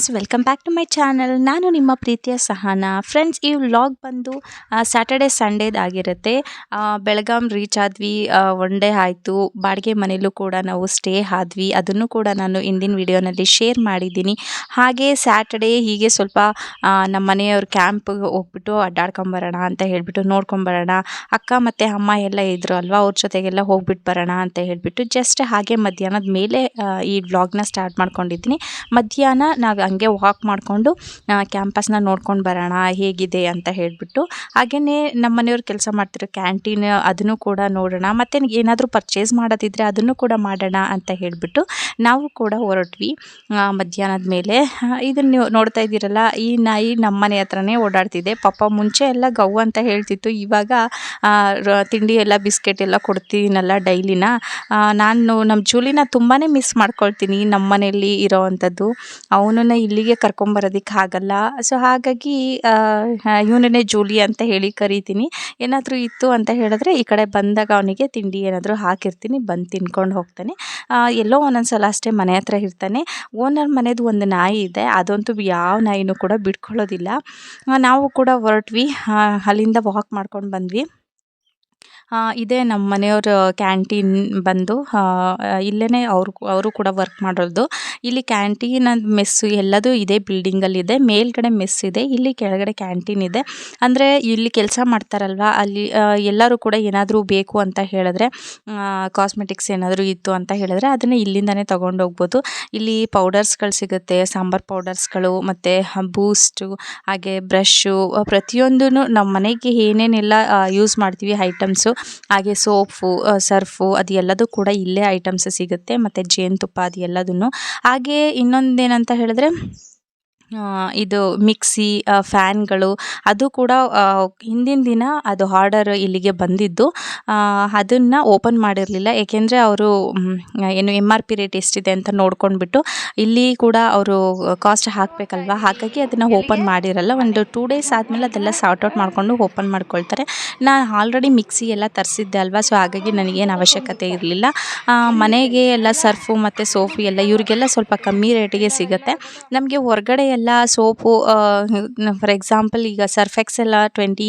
Friends welcome back to my channel ನಾನು ನಿಮ್ಮ ಪ್ರೀತಿಯ ಸಹನ. ಫ್ರೆಂಡ್ಸ್ ಈ ವ್ಲಾಗ್ ಬಂದು ಸ್ಯಾಟರ್ಡೆ ಸಂಡೇದಾಗಿರುತ್ತೆ ಬೆಳಗಾಂ ರೀಚ್ ಆದ್ವಿ. ಒನ್ ಡೇ ಆಯಿತು. ಬಾಡಿಗೆ ಮನೆಯಲ್ಲೂ ಕೂಡ ನಾವು ಸ್ಟೇ ಆದ್ವಿ. ಅದನ್ನು ಕೂಡ ನಾನು ಇಂದಿನ ವಿಡಿಯೋನಲ್ಲಿ ಶೇರ್ ಮಾಡಿದ್ದೀನಿ. ಹಾಗೆ ಸ್ಯಾಟರ್ಡೇ ಹೀಗೆ ಸ್ವಲ್ಪ ನಮ್ಮ ಮನೆಯವ್ರ ಕ್ಯಾಂಪ್ಗೆ ಹೋಗ್ಬಿಟ್ಟು ಅಡ್ಡಾಡ್ಕೊಂಬರೋಣ ಅಂತ ಹೇಳಿಬಿಟ್ಟು ನೋಡ್ಕೊಂಬರೋಣ ಅಕ್ಕ ಮತ್ತು ಅಮ್ಮ ಎಲ್ಲ ಇದ್ದರು ಅಲ್ವಾ? ಅವ್ರ ಜೊತೆಗೆಲ್ಲ ಹೋಗ್ಬಿಟ್ಟು ಬರೋಣ ಅಂತ ಹೇಳಿಬಿಟ್ಟು ಜಸ್ಟ್ ಹಾಗೆ ಮಧ್ಯಾಹ್ನದ ಮೇಲೆ ಈ ವ್ಲಾಗ್ನ ಸ್ಟಾರ್ಟ್ ಮಾಡ್ಕೊಂಡಿದ್ದೀನಿ. ಮಧ್ಯಾಹ್ನ ನಾವು ಹಂಗೆ ವಾಕ್ ಮಾಡಿಕೊಂಡು ಕ್ಯಾಂಪಸ್ನ ನೋಡ್ಕೊಂಡು ಬರೋಣ, ಹೇಗಿದೆ ಅಂತ ಹೇಳಿಬಿಟ್ಟು ಹಾಗೆಯೇ ನಮ್ಮ ಮನೆಯವ್ರು ಕೆಲಸ ಮಾಡ್ತಿರೋ ಕ್ಯಾಂಟೀನ್ ಅದನ್ನು ಕೂಡ ನೋಡೋಣ, ಮತ್ತು ಏನಾದರೂ ಪರ್ಚೇಸ್ ಮಾಡೋದಿದ್ರೆ ಅದನ್ನು ಕೂಡ ಮಾಡೋಣ ಅಂತ ಹೇಳಿಬಿಟ್ಟು, ನಾವು ಕೂಡ ಹೊರಟ್ವಿ. ಮಧ್ಯಾಹ್ನದ ಮೇಲೆ. ಇದನ್ನು ನೀವು ನೋಡ್ತಾ ಇದ್ದೀರಲ್ಲ, ಈ ನಾಯಿ ನಮ್ಮ ಮನೆ ಹತ್ರನೇ ಓಡಾಡ್ತಿದೆ. ಪಾಪ ಮುಂಚೆ ಎಲ್ಲ ಗೌ ಅಂತ ಹೇಳ್ತಿತ್ತು, ಇವಾಗ ತಿಂಡಿ ಎಲ್ಲ, ಬಿಸ್ಕೆಟ್ ಎಲ್ಲ ಕೊಡ್ತೀನಲ್ಲ ಡೈಲಿನ. ನಾನು ನಮ್ಮ ಜೂಲಿನ ತುಂಬಾ ಮಿಸ್ ಮಾಡ್ಕೊಳ್ತೀನಿ ನಮ್ಮ ಮನೆಯಲ್ಲಿ ಇರೋ ಅಂಥದ್ದು. ಅವನನ್ನ ಇಲ್ಲಿಗೆ ಕರ್ಕೊಂಬರೋದಕ್ಕೆ ಆಗಲ್ಲ. ಸೊ ಹಾಗಾಗಿ ಇವನನ್ನೇ ಜೂಲಿ ಅಂತ ಹೇಳಿ ಕರಿತೀನಿ. ಏನಾದರೂ ಇತ್ತು ಅಂತ ಹೇಳಿದ್ರೆ ಈ ಕಡೆ ಬಂದಾಗ ಅವನಿಗೆ ತಿಂಡಿ ಏನಾದರೂ ಹಾಕಿರ್ತೀನಿ, ಬಂದು ತಿನ್ಕೊಂಡು ಹೋಗ್ತಾನೆ. ಎಲ್ಲೋ ಒಂದೊಂದು ಸಲ ಅಷ್ಟೇ ಮನೆ ಹತ್ರ ಇರ್ತಾನೆ. ಓನರ್ ಮನೆದು ಒಂದು ನಾಯಿ ಇದೆ, ಅದಂತೂ ಯಾವ ನಾಯಿನೂ ಕೂಡ ಬಿಟ್ಕೊಳ್ಳೋದಿಲ್ಲ. ನಾವು ಕೂಡ ಹೊರಟ್ವಿ. ಅಲ್ಲಿಂದ ವಾಕ್ ಮಾಡ್ಕೊಂಡು ಬಂದ್ವಿ. ಇದೇ ನಮ್ಮ ಮನೆಯವರ ಕ್ಯಾಂಟೀನ್ ಬಂದು ಇಲ್ಲೇ ಅವರು ಅವರು ಕೂಡ ವರ್ಕ್ ಮಾಡೋದು. ಇಲ್ಲಿ ಕ್ಯಾಂಟೀನ್ ಮೆಸ್ಸು ಎಲ್ಲದೂ ಇದೆ ಬಿಲ್ಡಿಂಗಲ್ಲಿದೆ ಮೇಲ್ಗಡೆ ಮೆಸ್ ಇದೆ, ಇಲ್ಲಿ ಕೆಳಗಡೆ ಕ್ಯಾಂಟೀನ್ ಇದೆ. ಅಂದರೆ ಇಲ್ಲಿ ಕೆಲಸ ಮಾಡ್ತಾರಲ್ವ, ಅಲ್ಲಿ ಎಲ್ಲರೂ ಕೂಡ ಏನಾದರೂ ಬೇಕು ಅಂತ ಹೇಳಿದ್ರೆ ಕಾಸ್ಮೆಟಿಕ್ಸ್ ಏನಾದರೂ ಇತ್ತು ಅಂತ ಹೇಳಿದ್ರೆ ಅದನ್ನು ಇಲ್ಲಿಂದನೇ ತೊಗೊಂಡು ಹೋಗ್ಬೋದು. ಇಲ್ಲಿ ಪೌಡರ್ಸ್ಗಳು ಸಿಗುತ್ತೆ, ಸಾಂಬಾರ್ ಪೌಡರ್ಸ್ಗಳು ಮತ್ತು ಬೂಸ್ಟು ಹಾಗೆ ಬ್ರಷ್ಷು ಪ್ರತಿಯೊಂದೂ ನಮ್ಮ ಮನೆಗೆ ಏನೇನೆಲ್ಲ ಯೂಸ್ ಮಾಡ್ತೀವಿ ಐಟಮ್ಸು ಹಾಗೆ ಸೋಪು ಸರ್ಫು ಅದು ಎಲ್ಲದೂ ಕೂಡ ಇಲ್ಲೇ ಐಟಮ್ಸ್ ಸಿಗುತ್ತೆ. ಮತ್ತು ಜೇನುತುಪ್ಪ ಅದು ಎಲ್ಲದನ್ನು ಹಾಗೆ ಇನ್ನೊಂದೇನಂತ ಹೇಳಿದ್ರೆ ಇದು ಮಿಕ್ಸಿ ಫ್ಯಾನ್ಗಳು ಅದು ಕೂಡ ಹಿಂದಿನ ದಿನ ಅದು ಆರ್ಡರ್ ಇಲ್ಲಿಗೆ ಬಂದಿದ್ದು. ಅದನ್ನು ಓಪನ್ ಮಾಡಿರಲಿಲ್ಲ. ಏಕೆಂದರೆ ಅವರು ಏನು ಎಂ ಆರ್ ಪಿ ರೇಟ್ ಎಷ್ಟಿದೆ ಅಂತ ನೋಡ್ಕೊಂಡ್ಬಿಟ್ಟು ಇಲ್ಲಿ ಕೂಡ ಅವರು ಕಾಸ್ಟ್ ಹಾಕಬೇಕಲ್ವ? ಹಾಗಾಗಿ ಅದನ್ನು ಓಪನ್ ಮಾಡಿರಲ್ಲ. ಒಂದು ಟೂ ಡೇಸ್ ಆದಮೇಲೆ ಅದೆಲ್ಲ ಸಾರ್ಟ್ ಔಟ್ ಮಾಡಿಕೊಂಡು ಓಪನ್ ಮಾಡ್ಕೊಳ್ತಾರೆ. ನಾನು ಆಲ್ರೆಡಿ ಮಿಕ್ಸಿ ಎಲ್ಲ ತರಿಸಿದ್ದೆ ಅಲ್ವಾ? ಸೊ ಹಾಗಾಗಿ ನನಗೇನು ಅವಶ್ಯಕತೆ ಇರಲಿಲ್ಲ. ಮನೆಗೆ ಎಲ್ಲ ಸರ್ಫು ಮತ್ತು ಸೋಫಿ ಎಲ್ಲ ಇವರಿಗೆಲ್ಲ ಸ್ವಲ್ಪ ಕಮ್ಮಿ ರೇಟಿಗೆ ಸಿಗುತ್ತೆ. ನಮಗೆ ಹೊರಗಡೆ ಎಲ್ಲ ಸೋಪು ಫಾರ್ ಎಕ್ಸಾಂಪಲ್ ಈಗ ಸರ್ಫೆಕ್ಸ್ ಎಲ್ಲ twenty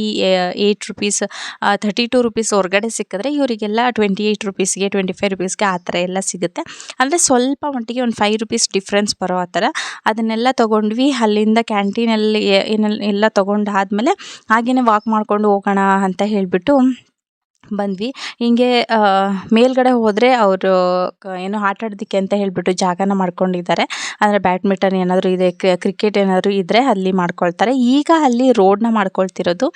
eight rupees thirty two rupees ಹೊರಗಡೆ ಸಿಕ್ಕಿದ್ರೆ ಇವರಿಗೆಲ್ಲ ಟ್ವೆಂಟಿ ಏಯ್ಟ್ ರುಪೀಸ್ಗೆ, ಟ್ವೆಂಟಿ ಫೈವ್ ರುಪೀಸ್ಗೆ ಆ ಥರ ಎಲ್ಲ ಸಿಗುತ್ತೆ. ಅಂದರೆ ಸ್ವಲ್ಪ ಮಟ್ಟಿಗೆ ಒಂದು ಫೈವ್ ರುಪೀಸ್ ಡಿಫ್ರೆನ್ಸ್ ಬರೋ ಆ ಥರ. ಅದನ್ನೆಲ್ಲ ತೊಗೊಂಡ್ವಿ. ಅಲ್ಲಿಂದ ಕ್ಯಾಂಟೀನಲ್ಲಿ ಏನೆಲ್ಲ ಎಲ್ಲ ತೊಗೊಂಡಾದ್ಮೇಲೆ ಹಾಗೆಯೇ ವಾಕ್ ಮಾಡ್ಕೊಂಡು ಹೋಗೋಣ ಅಂತ ಹೇಳಿಬಿಟ್ಟು ಬಂದ್ವಿ. ಹಿಂಗೆ ಮೇಲ್ಗಡೆ ಹೋದರೆ ಅವರು ಏನು ಆಟ ಆಡೋದಕ್ಕೆ ಅಂತ ಹೇಳಿಬಿಟ್ಟು ಜಾಗನ ಮಾಡ್ಕೊಂಡಿದ್ದಾರೆ. ಅಂದರೆ ಬ್ಯಾಡ್ಮಿಂಟನ್ ಏನಾದರೂ ಇದೆ ಕ್ರಿಕೆಟ್ ಏನಾದರೂ ಇದ್ದರೆ ಅಲ್ಲಿ ಮಾಡ್ಕೊಳ್ತಾರೆ. ಈಗ ಅಲ್ಲಿ ರೋಡ್ನ ಮಾಡ್ಕೊಳ್ತಿರೋದು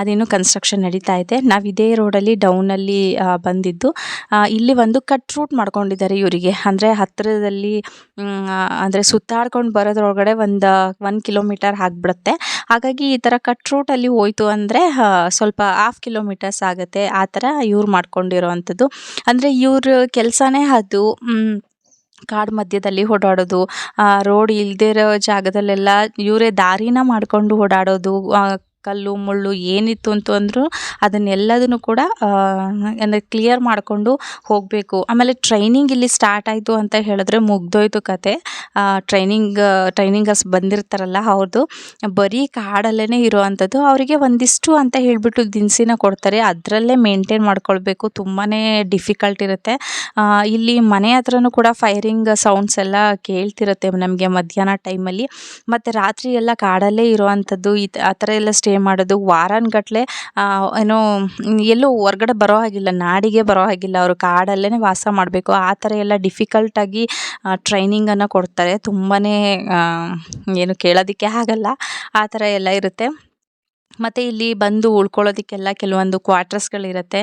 ಅದೇನು ಕನ್ಸ್ಟ್ರಕ್ಷನ್ ನಡೀತಾ ಇದೆ. ನಾವು ಇದೇ ರೋಡಲ್ಲಿ, ಡೌನಲ್ಲಿ ಬಂದಿದ್ದು. ಇಲ್ಲಿ ಒಂದು ಕಟ್ ರೂಟ್ ಮಾಡ್ಕೊಂಡಿದ್ದಾರೆ ಇವರಿಗೆ. ಅಂದರೆ ಹತ್ತಿರದಲ್ಲಿ ಅಂದರೆ ಸುತ್ತಾಡ್ಕೊಂಡು ಬರೋದ್ರೊಳಗಡೆ ಒಂದು ಒನ್ ಕಿಲೋಮೀಟರ್ ಆಗಿಬಿಡುತ್ತೆ. ಹಾಗಾಗಿ ಈ ಥರ ಕಟ್ ರೂಟಲ್ಲಿ ಹೋಯ್ತು ಅಂದರೆ ಸ್ವಲ್ಪ ಹಾಫ್ ಕಿಲೋಮೀಟರ್ಸ್ ಆಗುತ್ತೆ. ಆ ಥರ ಇವ್ರು ಮಾಡ್ಕೊಂಡಿರೋವಂಥದ್ದು. ಅಂದರೆ ಇವ್ರ ಕೆಲಸನೇ ಅದು ಕಾಡು ಮಧ್ಯದಲ್ಲಿ ಓಡಾಡೋದು ರೋಡ್ ಇಲ್ಲದೇ ಇರೋ ಜಾಗದಲ್ಲೆಲ್ಲ ಇವರೇ ದಾರಿನ ಮಾಡಿಕೊಂಡು ಓಡಾಡೋದು ಕಲ್ಲು, ಮುಳ್ಳು ಏನಿತ್ತು ಅಂತಂದ್ರೂ ಅದನ್ನೆಲ್ಲದನ್ನು ಕೂಡ ಅಂದರೆ ಕ್ಲಿಯರ್ ಮಾಡಿಕೊಂಡು ಹೋಗಬೇಕು. ಆಮೇಲೆ ಟ್ರೈನಿಂಗ್ ಇಲ್ಲಿ ಸ್ಟಾರ್ಟ್ ಆಯಿತು ಅಂತ ಹೇಳಿದ್ರೆ ಮುಗ್ದೋಯ್ತು ಕತೆ. ಟ್ರೈನಿಂಗ್ ಟ್ರೈನಿಂಗಸ್ ಬಂದಿರ್ತಾರಲ್ಲ ಅವ್ರದ್ದು ಬರೀ ಕಾಡಲ್ಲೇ ಇರೋವಂಥದ್ದು. ಅವರಿಗೆ ಒಂದಿಷ್ಟು ಅಂತ ಹೇಳಿಬಿಟ್ಟು ದಿನಸಿನ ಕೊಡ್ತಾರೆ. ಅದರಲ್ಲೇ ಮೇಂಟೈನ್ ಮಾಡ್ಕೊಳ್ಬೇಕು. ತುಂಬಾ ಡಿಫಿಕಲ್ಟ್ ಇರುತ್ತೆ. ಇಲ್ಲಿ ಮನೆ ಹತ್ರನೂ ಕೂಡ ಫೈರಿಂಗ್ ಸೌಂಡ್ಸ್ ಎಲ್ಲ ಕೇಳ್ತಿರುತ್ತೆ ನಮಗೆ ಮಧ್ಯಾಹ್ನ ಟೈಮಲ್ಲಿ ಮತ್ತು ರಾತ್ರಿ ಎಲ್ಲ ಕಾಡಲ್ಲೇ ಇರೋವಂಥದ್ದು, ಈ, ಆ ಥರ ಎಲ್ಲ ಸ್ಟೇ ಮಾಡೋದು. ವಾರಾನ್ಗಟ್ಲೆ ಏನೋ, ಎಲ್ಲೂ ಹೊರ್ಗಡೆ ಬರೋ ಹಾಗಿಲ್ಲ, ನಾಡಿಗೆ ಬರೋ ಹಾಗಿಲ್ಲ. ಅವರು ಕಾಡಲ್ಲೇ ವಾಸ ಮಾಡಬೇಕು. ಆ ಥರ ಎಲ್ಲ ಡಿಫಿಕಲ್ಟಾಗಿ ಟ್ರೈನಿಂಗನ್ನು ಕೊಡ್ತಾರೆ. ತುಂಬಾ ಏನು ಕೇಳೋದಕ್ಕೆ ಆಗಲ್ಲ. ಆ ಥರ ಎಲ್ಲ ಇರುತ್ತೆ. ಮತ್ತು ಇಲ್ಲಿ ಬಂದು ಉಳ್ಕೊಳ್ಳೋದಕ್ಕೆಲ್ಲ ಕೆಲವೊಂದು ಕ್ವಾರ್ಟರ್ಸ್ಗಳಿರುತ್ತೆ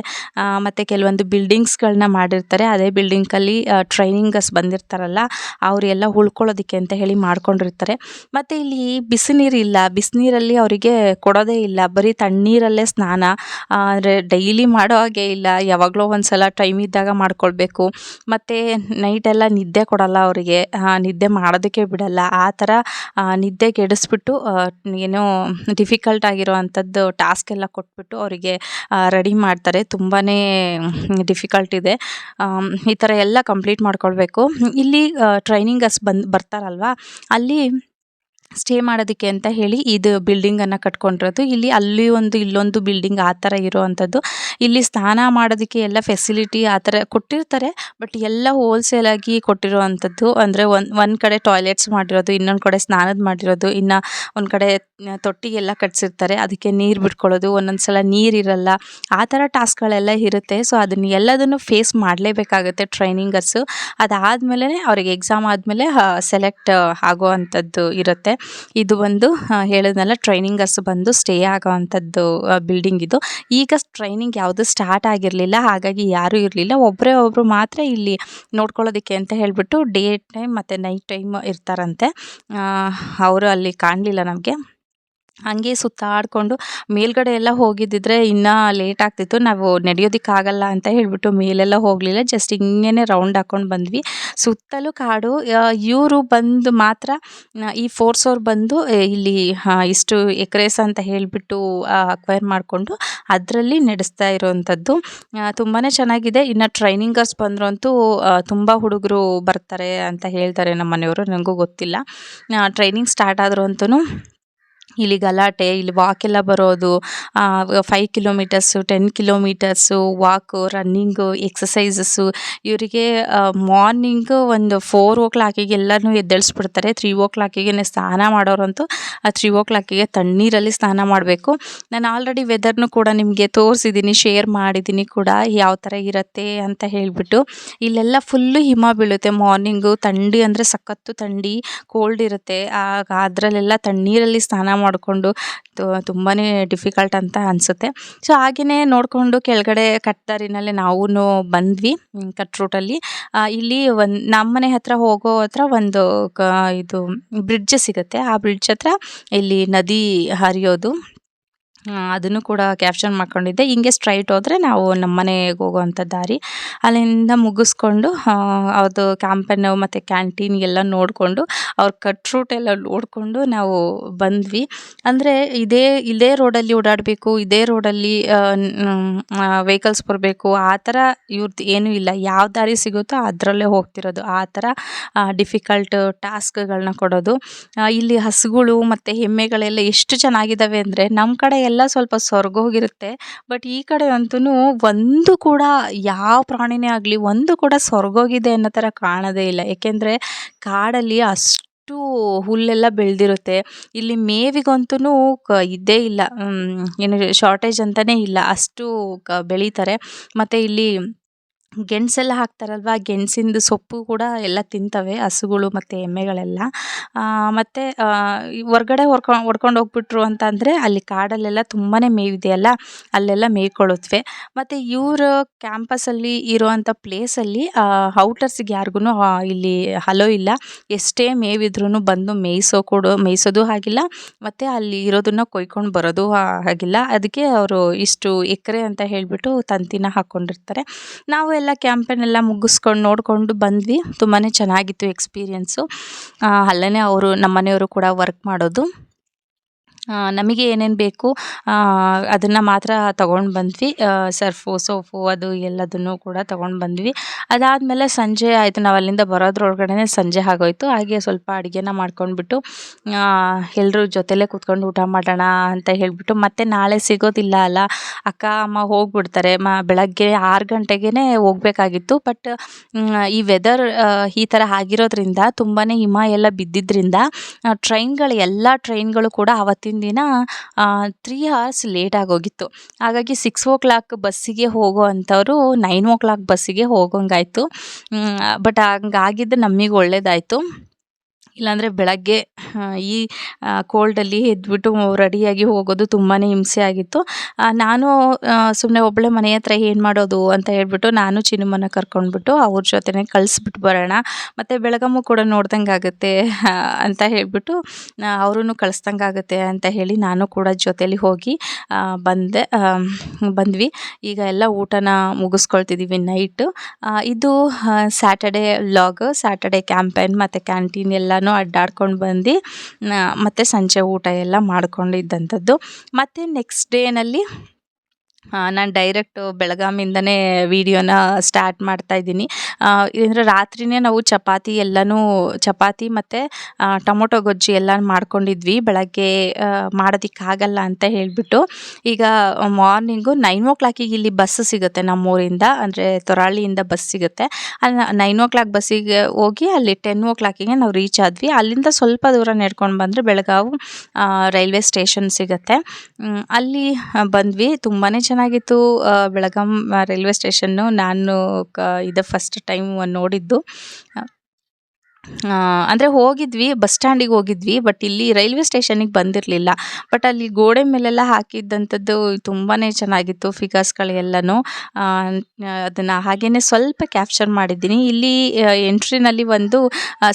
ಮತ್ತು ಕೆಲವೊಂದು ಬಿಲ್ಡಿಂಗ್ಸ್ಗಳನ್ನ ಮಾಡಿರ್ತಾರೆ. ಅದೇ ಬಿಲ್ಡಿಂಗಲ್ಲಿ ಟ್ರೈನಿಂಗಸ್ ಬಂದಿರ್ತಾರಲ್ಲ ಅವರೆಲ್ಲ ಉಳ್ಕೊಳ್ಳೋದಕ್ಕೆ ಅಂತ ಹೇಳಿ ಮಾಡ್ಕೊಂಡಿರ್ತಾರೆ. ಮತ್ತು ಇಲ್ಲಿ ಬಿಸಿ ಇಲ್ಲ. ಬಿಸಿನೀರಲ್ಲಿ ಅವರಿಗೆ ಕೊಡೋದೇ ಇಲ್ಲ. ಬರೀ ತಣ್ಣೀರಲ್ಲೇ ಸ್ನಾನ ಅಂದರೆ ಡೈಲಿ ಮಾಡೋ ಹಾಗೆ ಇಲ್ಲ. ಯಾವಾಗಲೋ ಒಂದು ಸಲ ಟೈಮ್ ಇದ್ದಾಗ ಮಾಡ್ಕೊಳ್ಬೇಕು. ಮತ್ತು ನೈಟೆಲ್ಲ ನಿದ್ದೆ ಕೊಡಲ್ಲ ಅವರಿಗೆ. ನಿದ್ದೆ ಮಾಡೋದಕ್ಕೆ ಬಿಡಲ್ಲ. ಆ ಥರ ಆ, ನಿದ್ದೆ ಕೆಡಿಸ್ಬಿಟ್ಟು ಆ, ಏನೋ ಡಿಫಿಕಲ್ಟ್ ಆಗಿರೋ ಅಂಥದ್ದು ಟಾಸ್ಕ್ ಎಲ್ಲ ಕೊಟ್ಬಿಟ್ಟು ಅವರಿಗೆ ರೆಡಿ ಮಾಡ್ತಾರೆ. ತುಂಬಾ ಡಿಫಿಕಲ್ಟ್ ಇದೆ. ಈ ಥರ ಎಲ್ಲ ಕಂಪ್ಲೀಟ್ ಮಾಡ್ಕೊಳ್ಬೇಕು. ಇಲ್ಲಿ ಟ್ರೈನಿಂಗಸ್ ಬಂದು, ಬರ್ತಾರಲ್ವ? ಅಲ್ಲಿ ಸ್ಟೇ ಮಾಡೋದಕ್ಕೆ ಅಂತ ಹೇಳಿ ಇದು ಬಿಲ್ಡಿಂಗನ್ನು ಕಟ್ಕೊಂಡಿರೋದು. ಇಲ್ಲಿ ಅಲ್ಲಿ ಒಂದು, ಇಲ್ಲೊಂದು ಬಿಲ್ಡಿಂಗ್ ಆ ಥರ ಇರೋವಂಥದ್ದು. ಇಲ್ಲಿ ಸ್ನಾನ ಮಾಡೋದಕ್ಕೆ ಎಲ್ಲ ಫೆಸಿಲಿಟಿ ಆ ಥರ ಕೊಟ್ಟಿರ್ತಾರೆ. ಬಟ್ ಎಲ್ಲ ಹೋಲ್ಸೇಲಾಗಿ ಕೊಟ್ಟಿರುವಂಥದ್ದು. ಅಂದರೆ ಒಂದು ಒಂದು ಕಡೆ ಟಾಯ್ಲೆಟ್ಸ್ ಮಾಡಿರೋದು, ಇನ್ನೊಂದು ಕಡೆ ಸ್ನಾನದ ಮಾಡಿರೋದು, ಇನ್ನು ಒಂದು ಕಡೆ ತೊಟ್ಟಿಗೆಲ್ಲ ಕಟ್ಸಿರ್ತಾರೆ. ಅದಕ್ಕೆ ನೀರು ಬಿಟ್ಕೊಳ್ಳೋದು, ಒಂದೊಂದು ಸಲ ನೀರಿರಲ್ಲ ಆ ಥರ ಟಾಸ್ಕ್ಗಳೆಲ್ಲ ಇರುತ್ತೆ. ಸೊ ಅದನ್ನ ಎಲ್ಲದನ್ನು ಫೇಸ್ ಮಾಡಲೇಬೇಕಾಗುತ್ತೆ ಟ್ರೈನಿಂಗರ್ಸು ಅದಾದಮೇಲೆ ಅವ್ರಿಗೆ ಎಕ್ಸಾಮ್ ಆದಮೇಲೆ ಸೆಲೆಕ್ಟ್ ಆಗುವಂಥದ್ದು ಇರುತ್ತೆ. ಇದು ಒಂದು ಹೇಳಿದ್ನಲ್ಲ ಟ್ರೈನಿಂಗರ್ಸ್ ಬಂದು ಸ್ಟೇ ಆಗೋವಂಥದ್ದು ಬಿಲ್ಡಿಂಗ್ ಇದು. ಈಗ ಟ್ರೈನಿಂಗ್ ಯಾವುದು ಸ್ಟಾರ್ಟ್ ಆಗಿರಲಿಲ್ಲ, ಹಾಗಾಗಿ ಯಾರೂ ಇರಲಿಲ್ಲ. ಒಬ್ಬರೇ ಒಬ್ಬರು ಮಾತ್ರ ಇಲ್ಲಿ ನೋಡ್ಕೊಳ್ಳೋದಕ್ಕೆ ಅಂತ ಹೇಳಿಬಿಟ್ಟು ಡೇ ಟೈಮ್ ಮತ್ತು ನೈಟ್ ಟೈಮ್ ಇರ್ತಾರಂತೆ. ಅವರು ಅಲ್ಲಿ ಕಾಣಲಿಲ್ಲ ನಮಗೆ. ಹಂಗೆ ಸುತ್ತಾಡಿಕೊಂಡು ಮೇಲ್ಗಡೆ ಎಲ್ಲ ಹೋಗಿದ್ದಿದ್ರೆ ಇನ್ನೂ ಲೇಟ್ ಆಗ್ತಿತ್ತು. ನಾವು ನಡೆಯೋದಕ್ಕಾಗಲ್ಲ ಅಂತ ಹೇಳಿಬಿಟ್ಟು ಮೇಲೆಲ್ಲ ಹೋಗಲಿಲ್ಲ. ಜಸ್ಟ್ ಹಿಂಗೇ ರೌಂಡ್ ಹಾಕ್ಕೊಂಡು ಬಂದ್ವಿ. ಸುತ್ತಲೂ ಕಾಡು ಇವರು ಬಂದು ಮಾತ್ರ ಈ ಫೋರ್ಸ್ ಅವ್ರು ಬಂದು ಇಲ್ಲಿ ಇಷ್ಟು ಎಕ್ರೇಸ್ ಅಂತ ಹೇಳಿಬಿಟ್ಟು ಅಕ್ವೈರ್ ಮಾಡಿಕೊಂಡು ಅದರಲ್ಲಿ ನಡೆಸ್ತಾ ಇರೋವಂಥದ್ದು ತುಂಬಾ ಚೆನ್ನಾಗಿದೆ. ಇನ್ನು ಟ್ರೈನಿಂಗರ್ಸ್ ಬಂದರು ಅಂತೂ ತುಂಬ ಹುಡುಗರು ಬರ್ತಾರೆ ಅಂತ ಹೇಳ್ತಾರೆ ನಮ್ಮ ಮನೆಯವರು ನನಗೂ ಗೊತ್ತಿಲ್ಲ. ಟ್ರೈನಿಂಗ್ ಸ್ಟಾರ್ಟ್ ಆದರೂ ಅಂತೂ ಇಲ್ಲಿ ಗಲಾಟೆ, ಇಲ್ಲಿ ವಾಕ್ ಎಲ್ಲ ಬರೋದು five kilometres ten kilometres walk running exercises ಇವರಿಗೆ ಮಾರ್ನಿಂಗು ಒಂದು ಫೋರ್ ಓ ಕ್ಲಾಕಿಗೆ ಎಲ್ಲನೂ ಎದ್ದೇಳಿಸ್ಬಿಡ್ತಾರೆ. ತ್ರೀ ಓ ಕ್ಲಾಕಿಗೆ ಸ್ನಾನ ಮಾಡೋರಂತೂ ತ್ರೀ ಓ ಕ್ಲಾಕಿಗೆ ತಣ್ಣೀರಲ್ಲಿ ಸ್ನಾನ ಮಾಡಬೇಕು. ನಾನು ಆಲ್ರೆಡಿ ವೆದರ್ನು ಕೂಡ ನಿಮಗೆ ತೋರಿಸಿದ್ದೀನಿ ಶೇರ್ ಮಾಡಿದ್ದೀನಿ ಕೂಡ ಯಾವ ಥರ ಇರುತ್ತೆ ಅಂತ ಹೇಳಿಬಿಟ್ಟು. ಇಲ್ಲೆಲ್ಲ ಫುಲ್ಲು ಹಿಮ ಬೀಳುತ್ತೆ. ಮಾರ್ನಿಂಗು ಥಂಡಿ ಅಂದರೆ ಸಖತ್ತು ಥಂಡಿ ಕೋಲ್ಡ್ ಇರುತ್ತೆ. ಆಗ ಅದರಲ್ಲೆಲ್ಲ ತಣ್ಣೀರಲ್ಲಿ ಸ್ನಾನ ಮಾಡಿಕೊಂಡು ತುಂಬಾ ಡಿಫಿಕಲ್ಟ್ ಅಂತ ಅನಿಸುತ್ತೆ. ಸೊ ಹಾಗೆಯೇ ನೋಡಿಕೊಂಡು ಕೆಳಗಡೆ ಕಟ್ತಾರಿನಲ್ಲಿ ನಾವೂ ಬಂದ್ವಿ ಕಟ್ ರೂಟಲ್ಲಿ ಇಲ್ಲಿ ಒಂದು, ನಮ್ಮನೆ ಹತ್ರ ಹೋಗೋ ಹತ್ರ ಒಂದು ಇದು ಬ್ರಿಡ್ಜ್ ಸಿಗುತ್ತೆ. ಆ ಬ್ರಿಡ್ಜ್ ಹತ್ರ ಇಲ್ಲಿ ನದಿ ಹರಿಯೋದು. ಅದನ್ನು ಕೂಡ ಕ್ಯಾಪ್ಚರ್ ಮಾಡ್ಕೊಂಡಿದ್ದೆ. ಹಿಂಗೆ ಸ್ಟ್ರೈಟ್ ಹೋದರೆ ನಾವು ನಮ್ಮ ಮನೆಗೆ ಹೋಗುವಂಥ ದಾರಿ. ಅಲ್ಲಿಂದ ಮುಗಿಸ್ಕೊಂಡು ಅದು ಕ್ಯಾಂಪನ್ನು ಮತ್ತು ಕ್ಯಾಂಟೀನ್ ಎಲ್ಲ ನೋಡಿಕೊಂಡು, ಅವ್ರ ಕಟ್ ರೂಟ್ ಎಲ್ಲ ನೋಡಿಕೊಂಡು ನಾವು ಬಂದ್ವಿ. ಅಂದರೆ ಇದೇ ಇದೇ ರೋಡಲ್ಲಿ ಓಡಾಡಬೇಕು, ಇದೇ ರೋಡಲ್ಲಿ ವೆಹಿಕಲ್ಸ್ ಬರಬೇಕು, ಆ ಥರ ಇವ್ರದ್ದು ಏನೂ ಇಲ್ಲ. ಯಾವ ದಾರಿ ಸಿಗುತ್ತೋ ಅದರಲ್ಲೇ ಹೋಗ್ತಿರೋದು. ಆ ಥರ ಡಿಫಿಕಲ್ಟ್ ಟಾಸ್ಕ್ಗಳನ್ನ ಕೊಡೋದು. ಇಲ್ಲಿ ಹಸುಗಳು ಮತ್ತು ಎಮ್ಮೆಗಳೆಲ್ಲ ಎಷ್ಟು ಚೆನ್ನಾಗಿದ್ದಾವೆ ಅಂದರೆ ನಮ್ಮ ಕಡೆ ಎಲ್ಲ ಸ್ವಲ್ಪ ಸ್ವರ್ಗೋಗಿರುತ್ತೆ ಬಟ್ ಈ ಕಡೆ ಅಂತೂ ಒಂದು ಕೂಡ ಯಾವ ಪ್ರಾಣಿನೇ ಆಗಲಿ ಒಂದು ಕೂಡ ಸೊರಗೋಗಿದೆ ಅನ್ನೋ ಥರ ಕಾಣೋದೇ ಇಲ್ಲ. ಏಕೆಂದರೆ ಕಾಡಲ್ಲಿ ಅಷ್ಟು ಹುಲ್ಲೆಲ್ಲ ಬೆಳೆದಿರುತ್ತೆ. ಇಲ್ಲಿ ಮೇವಿಗಂತೂ ಕ ಇದ್ದೇ ಇಲ್ಲ. ಏನು ಶಾರ್ಟೇಜ್ ಅಂತಲೇ ಇಲ್ಲ. ಅಷ್ಟು ಕ ಬೆಳೀತಾರೆ. ಮತ್ತು ಇಲ್ಲಿ ಗೆಣಸೆಲ್ಲ ಹಾಕ್ತಾರಲ್ವ? ಗೆಣಸಿಂದು ಸೊಪ್ಪು ಕೂಡ ಎಲ್ಲ ತಿಂತವೆ, ಹಸುಗಳು ಮತ್ತು ಎಮ್ಮೆಗಳೆಲ್ಲ. ಮತ್ತು ಹೊರ್ಗಡೆ ಹೊರ್ಕೊ, ಹೊಡ್ಕೊಂಡು ಹೋಗ್ಬಿಟ್ರು ಅಂತ ಅಂದರೆ ಅಲ್ಲಿ ಕಾಡಲ್ಲೆಲ್ಲ ತುಂಬಾ ಮೇವಿದೆಯಲ್ಲ ಅಲ್ಲೆಲ್ಲ ಮೇಯ್ಕೊಳ್ಳುತ್ತವೆ ಮತ್ತು ಇವರು ಕ್ಯಾಂಪಸಲ್ಲಿ ಇರೋವಂಥ ಪ್ಲೇಸಲ್ಲಿ ಔಟರ್ಸ್ಗೆ ಯಾರಿಗೂ ಇಲ್ಲಿ ಹಲೋ ಇಲ್ಲ. ಎಷ್ಟೇ ಮೇವಿದ್ರೂ ಬಂದು ಮೇಯಿಸೋ ಕೊಡೋ, ಮೇಯಿಸೋದು ಆಗಿಲ್ಲ ಮತ್ತು ಅಲ್ಲಿ ಇರೋದನ್ನು ಕೊಯ್ಕೊಂಡು ಬರೋದು ಆಗಿಲ್ಲ ಅದಕ್ಕೆ ಅವರು ಇಷ್ಟು ಎಕರೆ ಅಂತ ಹೇಳಿಬಿಟ್ಟು ತಂತಿನ ಹಾಕ್ಕೊಂಡಿರ್ತಾರೆ. ನಾವು ಎಲ್ಲ ಕ್ಯಾಂಪನ್ನೆಲ್ಲ ಮುಗಿಸ್ಕೊಂಡು ನೋಡಿಕೊಂಡು ಬಂದ್ವಿ. ತುಂಬಾ ಚೆನ್ನಾಗಿತ್ತು ಎಕ್ಸ್ಪೀರಿಯನ್ಸು ಅಲ್ಲೇ ಅವರು ನಮ್ಮ ಮನೆಯವರು ಕೂಡ ವರ್ಕ್ ಮಾಡೋದು. ನಮಗೆ ಏನೇನು ಬೇಕು ಅದನ್ನು ಮಾತ್ರ ತಗೊಂಡು ಬಂದ್ವಿ. ಸರ್ಫು ಸೋಪು ಅದು ಎಲ್ಲದನ್ನು ಕೂಡ ತೊಗೊಂಡು ಬಂದ್ವಿ. ಅದಾದಮೇಲೆ ಸಂಜೆ ಆಯಿತು, ನಾವು ಅಲ್ಲಿಂದ ಬರೋದ್ರೊಳಗಡೆ ಸಂಜೆ ಆಗೋಯ್ತು. ಹಾಗೆ ಸ್ವಲ್ಪ ಅಡುಗೆನ ಮಾಡ್ಕೊಂಡ್ಬಿಟ್ಟು ಎಲ್ಲರೂ ಜೊತೆಲೇ ಕೂತ್ಕೊಂಡು ಊಟ ಮಾಡೋಣ ಅಂತ ಹೇಳಿಬಿಟ್ಟು, ಮತ್ತೆ ನಾಳೆ ಸಿಗೋದಿಲ್ಲ ಅಲ್ಲ, ಅಕ್ಕ, ಅಮ್ಮ ಹೋಗ್ಬಿಡ್ತಾರೆ. ಮ, ಬೆಳಗ್ಗೆ ಆರು ಗಂಟೆಗೇ ಹೋಗಬೇಕಾಗಿತ್ತು. ಬಟ್ ಈ ವೆದರ್ ಈ ಥರ ಆಗಿರೋದ್ರಿಂದ ತುಂಬಾ ಹಿಮ ಎಲ್ಲ ಬಿದ್ದಿದ್ದರಿಂದ ಟ್ರೈನ್ಗಳು ಎಲ್ಲ ಟ್ರೈನ್ಗಳು ಕೂಡ ಆವತ್ತಿನ ದಿನ ತ್ರೀ ಅವರ್ಸ್ ಲೇಟ್ ಆಗೋಗಿತ್ತು. ಹಾಗಾಗಿ ಸಿಕ್ಸ್ ಓ ಕ್ಲಾಕ್ ಬಸ್ಸಿಗೆ ಹೋಗೋ ಅಂಥವ್ರು ನೈನ್ ಓ ಕ್ಲಾಕ್ ಬಸ್ಸಿಗೆ ಹೋಗೋಂಗಾಯಿತು. ಬಟ್ ಹಂಗಾಗಿದ್ದು ನಮಗೆ ಒಳ್ಳೇದಾಯಿತು. ಇಲ್ಲಾಂದರೆ ಬೆಳಗ್ಗೆ ಈ ಕೋಲ್ಡಲ್ಲಿ ಎದ್ಬಿಟ್ಟು ರೆಡಿಯಾಗಿ ಹೋಗೋದು ತುಂಬಾ ಹಿಂಸೆ ಆಗಿತ್ತು. ನಾನು ಸುಮ್ಮನೆ ಒಬ್ಬಳೆ ಮನೆ ಹತ್ರ ಏನು ಮಾಡೋದು ಅಂತ ಹೇಳ್ಬಿಟ್ಟು ನಾನು ಚಿನ್ನಮ್ಮನ ಕರ್ಕೊಂಡ್ಬಿಟ್ಟು ಅವ್ರ ಜೊತೆನೇ ಕಳಿಸ್ಬಿಟ್ಟು ಬರೋಣ, ಮತ್ತು ಬೆಳಗಮ್ಮು ಕೂಡ ನೋಡ್ದಂಗೆ ಆಗುತ್ತೆ ಅಂತ ಹೇಳಿಬಿಟ್ಟು ಅವ್ರೂ ಕಳಿಸ್ದಂಗೆ ಆಗುತ್ತೆ ಅಂತ ಹೇಳಿ ನಾನು ಕೂಡ ಜೊತೇಲಿ ಹೋಗಿ ಬಂದೆ ಬಂದ್ವಿ. ಈಗ ಎಲ್ಲ ಊಟನ ಮುಗಿಸ್ಕೊಳ್ತಿದ್ದೀವಿ ನೈಟು ಇದು ಸ್ಯಾಟರ್ಡೇ ವ್ಲಾಗ್ ಸ್ಯಾಟರ್ಡೇ ಕ್ಯಾಂಪೇನ್ ಮತ್ತು ಕ್ಯಾಂಟೀನ್ ಎಲ್ಲ ಎಲ್ಲನೂ ಅಡ್ಡಾಡ್ಕೊಂಡು ಬಂದು ಮತ್ತು ಸಂಜೆ ಊಟ ಎಲ್ಲ ಮಾಡ್ಕೊಂಡಿದ್ದಂಥದ್ದು. ಮತ್ತು ನೆಕ್ಸ್ಟ್ ಡೇನಲ್ಲಿ ನಾನು ಡೈರೆಕ್ಟು ಬೆಳಗಾಮಿಂದನೇ ವೀಡಿಯೋನ ಸ್ಟಾರ್ಟ್ ಮಾಡ್ತಾ ಇದ್ದೀನಿ. ಅಂದರೆ ರಾತ್ರಿಯೇ ನಾವು ಚಪಾತಿ ಎಲ್ಲನೂ, ಚಪಾತಿ ಮತ್ತು ಟೊಮೊಟೊ ಗೊಜ್ಜಿ ಎಲ್ಲ ಮಾಡ್ಕೊಂಡಿದ್ವಿ. ಬೆಳಗ್ಗೆ ಮಾಡೋದಕ್ಕಾಗಲ್ಲ ಅಂತ ಹೇಳಿಬಿಟ್ಟು, ಈಗ ಮಾರ್ನಿಂಗು ನೈನ್ ಓ ಕ್ಲಾಕಿಗೆ ಇಲ್ಲಿ ಬಸ್ ಸಿಗುತ್ತೆ ನಮ್ಮೂರಿಂದ. ಅಂದರೆ ತೊರಾಳಿಯಿಂದ ಬಸ್ ಸಿಗುತ್ತೆ. ಅಲ್ಲಿ ನೈನ್ ಓ ಕ್ಲಾಕ್ ಬಸ್ಸಿಗೆ ಹೋಗಿ ಅಲ್ಲಿ ಟೆನ್ ಓ ಕ್ಲಾಕಿಗೆ ನಾವು ರೀಚ್ ಆದ್ವಿ. ಅಲ್ಲಿಂದ ಸ್ವಲ್ಪ ದೂರ ನಡ್ಕೊಂಡು ಬಂದರೆ ಬೆಳಗಾವಿ ರೈಲ್ವೆ ಸ್ಟೇಷನ್ ಸಿಗುತ್ತೆ. ಅಲ್ಲಿ ಬಂದ್ವಿ. ತುಂಬಾ ಚೆನ್ನಾಗಿತ್ತು ಬೆಳಗಾಂ ರೈಲ್ವೆ ಸ್ಟೇಷನ್ನು ನಾನು ಕ ಇದು ಫಸ್ಟ್ ಟೈಮ್ ನೋಡಿದ್ದು. ಅಂದರೆ ಹೋಗಿದ್ವಿ, ಬಸ್ ಸ್ಟ್ಯಾಂಡಿಗೆ ಹೋಗಿದ್ವಿ ಬಟ್ ಇಲ್ಲಿ ರೈಲ್ವೆ ಸ್ಟೇಷನಿಗೆ ಬಂದಿರಲಿಲ್ಲ. ಬಟ್ ಅಲ್ಲಿ ಗೋಡೆ ಮೇಲೆಲ್ಲ ಹಾಕಿದ್ದಂಥದ್ದು ತುಂಬಾ ಚೆನ್ನಾಗಿತ್ತು ಫಿಗರ್ಸ್ಗಳೆಲ್ಲನೂ ಅದನ್ನು ಹಾಗೆಯೇ ಸ್ವಲ್ಪ ಕ್ಯಾಪ್ಚರ್ ಮಾಡಿದ್ದೀನಿ. ಇಲ್ಲಿ ಎಂಟ್ರಿನಲ್ಲಿ ಒಂದು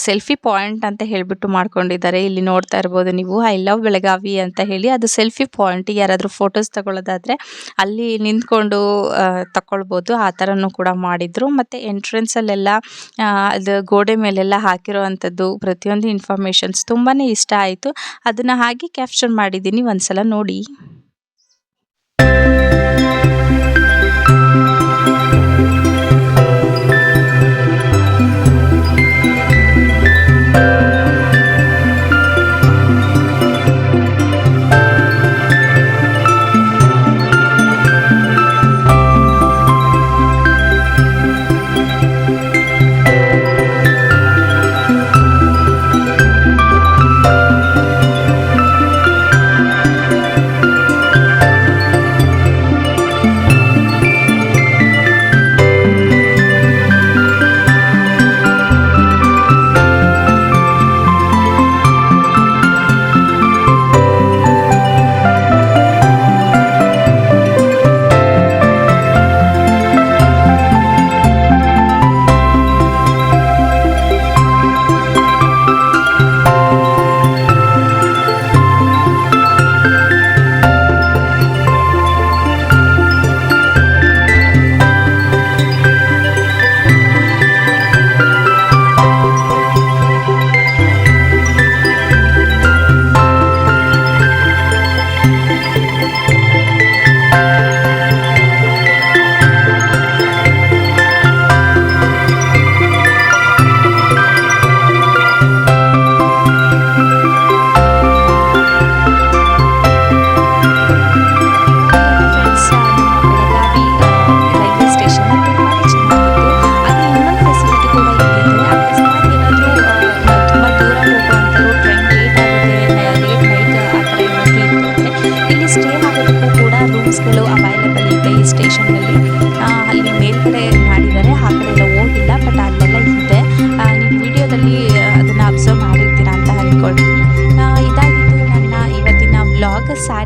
ಸೆಲ್ಫಿ ಪಾಯಿಂಟ್ ಅಂತ ಹೇಳಿಬಿಟ್ಟು ಮಾಡ್ಕೊಂಡಿದ್ದಾರೆ. ಇಲ್ಲಿ ನೋಡ್ತಾ ಇರ್ಬೋದು ನೀವು ಐ ಲವ್ ಬೆಳಗಾವಿ ಅಂತ ಹೇಳಿ. ಅದು ಸೆಲ್ಫಿ ಪಾಯಿಂಟ್ ಯಾರಾದರೂ ಫೋಟೋಸ್ ತಗೊಳ್ಳೋದಾದರೆ ಅಲ್ಲಿ ನಿಂತ್ಕೊಂಡು ತಗೊಳ್ಬೋದು ಆ ಥರನೂ ಕೂಡ ಮಾಡಿದರು. ಮತ್ತು ಎಂಟ್ರೆನ್ಸಲ್ಲೆಲ್ಲ ಅದು ಗೋಡೆ ಮೇಲೆಲ್ಲ ಹಾಕಿರುವಂಥದ್ದು ಪ್ರತಿಯೊಂದು ಇನ್ಫಾರ್ಮೇಷನ್ಸ್ ತುಂಬಾ ಇಷ್ಟ ಆಯಿತು. ಅದನ್ನು ಹಾಗೆ ಕ್ಯಾಪ್ಚರ್ ಮಾಡಿದ್ದೀನಿ ಒಂದ್ಸಲ ನೋಡಿ.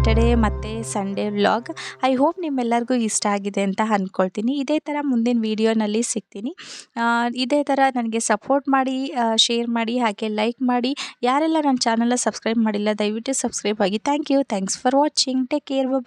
ಸ್ಯಾಟರ್ಡೇ ಮತ್ತು ಸಂಡೇ ವ್ಲಾಗ್ ಐ ಹೋಪ್ ನಿಮ್ಮೆಲ್ಲರಿಗೂ ಇಷ್ಟ ಆಗಿದೆ ಅಂತ ಅಂದ್ಕೊಳ್ತೀನಿ ಇದೇ ಥರ ಮುಂದಿನ ವೀಡಿಯೋನಲ್ಲಿ ಸಿಗ್ತೀನಿ. ಇದೇ ಥರ ನನಗೆ ಸಪೋರ್ಟ್ ಮಾಡಿ ಶೇರ್ ಮಾಡಿ, ಹಾಗೆ ಲೈಕ್ ಮಾಡಿ. ಯಾರೆಲ್ಲ ನನ್ನ ಚಾನಲ್ನ ಸಬ್ಸ್ಕ್ರೈಬ್ ಮಾಡಿಲ್ಲ, ದಯವಿಟ್ಟು ಸಬ್ಸ್ಕ್ರೈಬ್ ಆಗಿ. Thank you thanks for watching take care bye